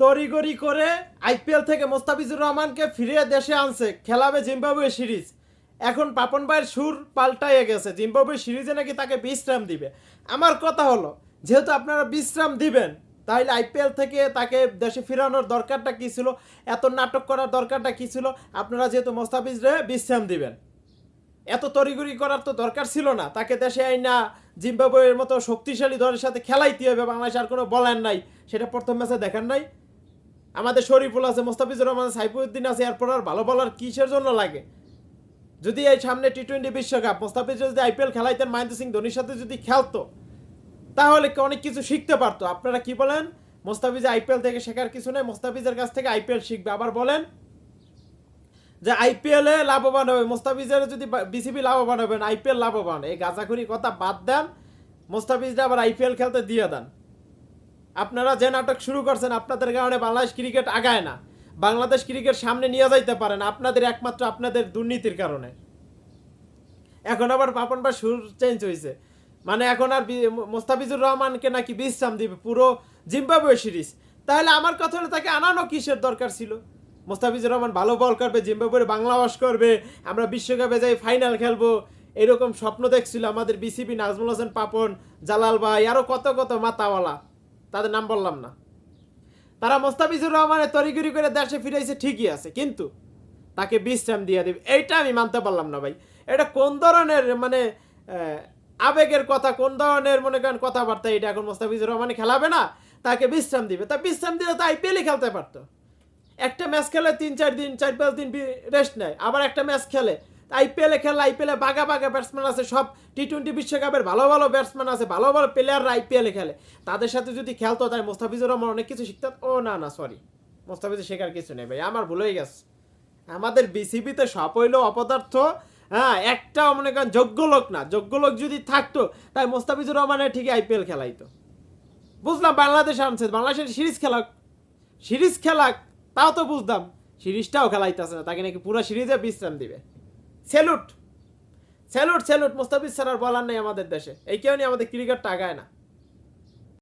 তড়িগড়ি করে আইপিএল থেকে মোস্তাফিজুর রহমানকে ফিরিয়ে দেশে আনছে, খেলাবে জিম্বাবুয়ে সিরিজ। এখন পাপন ভাইয়ের সুর পাল্টাইয়ে গেছে, জিম্বাবুয়ে সিরিজে নাকি তাকে বিশ্রাম দিবে। আমার কথা হলো, যেহেতু আপনারা বিশ্রাম দিবেন তাহলে আইপিএল থেকে তাকে দেশে ফেরানোর দরকারটা কী ছিল, এত নাটক করার দরকারটা কী ছিল, আপনারা যেহেতু মোস্তাফিজরে বিশ্রাম দিবেন। এত তড়িগড়ি করার তো দরকার ছিল না, তাকে দেশে আই না জিম্বাবুয়ের মতো শক্তিশালী দলের সাথে খেলাইতে হবে, বাংলাদেশ আর কোনো বলেন নাই, সেটা প্রথম ম্যাচে দেখেন নাই। আমাদের শরীফুল আছে, মোস্তাফিজুর রহমান সাইফুদ্দিন আছে, এরপর আর ভালো বলার কিসের জন্য লাগে? যদি এই সামনে টি টোয়েন্টি বিশ্বকাপ মোস্তাফিজুর যদি আইপিএল খেলাইতেন, মহেন্দ্র সিং ধোনির সাথে যদি খেলতো, তাহলে অনেক কিছু শিখতে পারতো? আপনারা কি বলেন? মোস্তাফিজ আইপিএল থেকে শেখার কিছু নেই, মোস্তাফিজের কাছ থেকে আইপিএল শিখবে। আবার বলেন যে আইপিএল লাভবান হবে, মোস্তাফিজের যদি বিসিবি লাভবান হবে আইপিএল লাভবান। এই গাঁজাখুরি কথা বাদ দেন, মোস্তাফিজরা আবার আইপিএল খেলতে দিয়ে দেন। আপনারা যে নাটক শুরু করছেন, আপনাদের কারণে বাংলাদেশ ক্রিকেট আগায় না। বাংলাদেশ ক্রিকেট সামনে নিয়ে যাইতে পারে না, আপনাদের একমাত্র আপনাদের দুর্নীতির কারণে। এখন আবার পাপন বা সুর চেঞ্জ হয়েছে মানে এখন আর মোস্তাফিজুর রহমানকে নাকি বিশ্রাম দিবে পুরো জিম্বাবুয়ে সিরিজ। তাহলে আমার কথা তাকে আনানো কিসের দরকার ছিল? মোস্তাফিজুর রহমান ভালো বল করবে জিম্বাবুয়ে বাংলা ওয়াশ করবে, আমরা বিশ্বকাপে যাই ফাইনাল খেলব, এরকম স্বপ্ন দেখছিল আমাদের বিসিবি নাজমুল হোসেন, পাপন, জালাল ভাই, আরও কত কত মাতাওয়ালা। তাদের নাম বললাম না। তারা মোস্তাফিজুর রহমানের তরিগিরি করে দেশে ফিরেছে ঠিকই আছে, কিন্তু তাকে বিশ্রাম দিয়ে দেবে। এইটা আমি মানতে পারলাম না ভাই। এটা কোন ধরনের মানে আবেগের কথা, কোন ধরনের, মনে করেন, কথাবার্তা, এটা এখন মোস্তাফিজুর রহমানে খেলাবে না, তাকে বিশ্রাম দিবে। তা বিশ্রাম দিলে তো আইপিএলই খেলতে পারতো। একটা ম্যাচ খেলে তিন, চার দিন, চার পাঁচ দিন রেস্ট নেয়, আবার একটা ম্যাচ খেলে আইপিএলে খেলে, আইপিএলে বাঘা বাঘা ব্যাটসম্যান আছে, সব টি টোয়েন্টি বিশ্বকাপের ভালো ভালো ব্যাটসম্যান আছে, ভালো ভালো প্লেয়াররা আইপিএলে খেলে। তাদের সাথে যদি খেলতো তাই মোস্তাফিজুর রহমান অনেক কিছু শিখতে ও, না না সরি মোস্তাফিজুর শেখার কিছু নেই ভাই, আমার ভুল হয়ে গেছে। আমাদের বিসিবিতে সব হইল অপদার্থ হ্যাঁ একটাও মনে করেন যোগ্য লোক না। যোগ্য লোক যদি থাকতো, তাই মোস্তাফিজুর রহমানের ঠিকই আইপিএল খেলাইতো। বুঝলাম বাংলাদেশ আনছে, বাংলাদেশের সিরিজ খেলাক। সিরিজ খেলাক, তাও তো বুঝতাম সিরিজটাও খেলাইতেছে না, তাকে নাকি পুরো সিরিজে বিশ্রাম দিবে। Salute. Salute salute, Mustafiz sir আর বলার নেই আমাদের দেশে। এই কেউ নিয়ে আমাদের ক্রিকেটটা আগায় না।